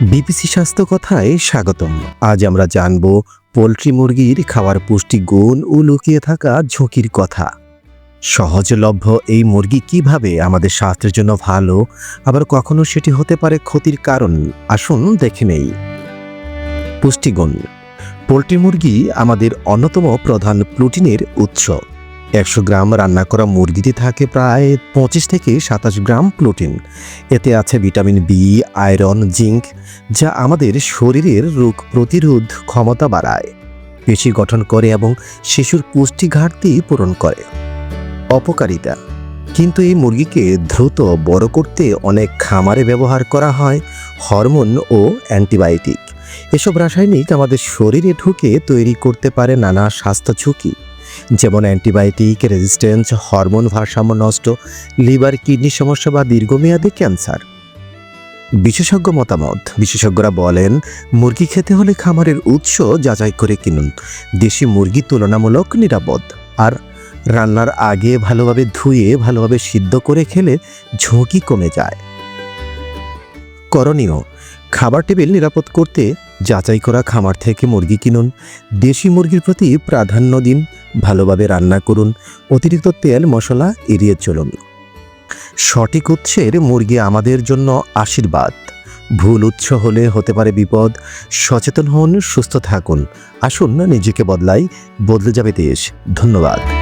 BPC স্বাস্থ্য কথায় স্বাগতম। আজ আমরা জানব পোলট্রি মুরগির খাওয়ার পুষ্টি গুণ ও লুকিয়ে থাকা ঝুঁকির কথা। সহজলভ্য এই মুরগি কীভাবে আমাদের স্বাস্থ্যের জন্য ভালো, আবার কখনো সেটি হতে পারে ক্ষতির কারণ, আসুন দেখে নেই। পুষ্টিগুণ পোলট্রি মুরগি আমাদের অন্যতম প্রধান প্রোটিনের উৎস। একশো গ্রাম রান্না করা মুরগিতে থাকে প্রায় পঁচিশ থেকে সাতাশ গ্রাম প্রোটিন। এতে আছে ভিটামিন বি, আয়রন, জিঙ্ক, যা আমাদের শরীরের রোগ প্রতিরোধ ক্ষমতা বাড়ায়, পেশি গঠন করে এবং শিশুর পুষ্টি ঘাটতি পূরণ করে। অপকারিতা। কিন্তু এই মুরগিকে দ্রুত বড় করতে অনেক খামারে ব্যবহার করা হয় হরমোন ও অ্যান্টিবায়োটিক। এসব রাসায়নিক আমাদের শরীরে ঢুকে তৈরি করতে পারে নানা স্বাস্থ্য ঝুঁকি। যেমন অ্যান্টিবায়োটিক, রেজিস্ট্যান্স, হরমোন ভারসাম্য নষ্ট, লিভার, কিডনি সমস্যা বা দীর্ঘমেয়াদী ক্যান্সার। বিশেষজ্ঞ মতামত, বিশেষজ্ঞরা বলেন, মুরগি খেতে হলে খামারের উৎস যাচাই করে কিনুন। দেশি মুরগি তুলনামূলক নিরাপদ। আর রান্নার আগে ভালোভাবে ধুয়ে, ভালোভাবে সিদ্ধ করে খেলে ঝুঁকি কমে যায়। করণীয়, খাবার টেবিল নিরাপদ করতে যাচাই করা খামার থেকে মুরগি কিনুন। দেশি মুরগির প্রতি প্রাধান্য দিন ভালোভাবে রান্না করুন। অতিরিক্ত তেল, মশলা এড়িয়ে চলুন। সঠিক উৎসের মুরগি আমাদের জন্য আশীর্বাদ। ভুল উৎস হলে হতে পারে বিপদ। সচেতন হন, সুস্থ থাকুন। আসুন, নিজেকে বদলাই। বদলে যাবে দেশ। ধন্যবাদ।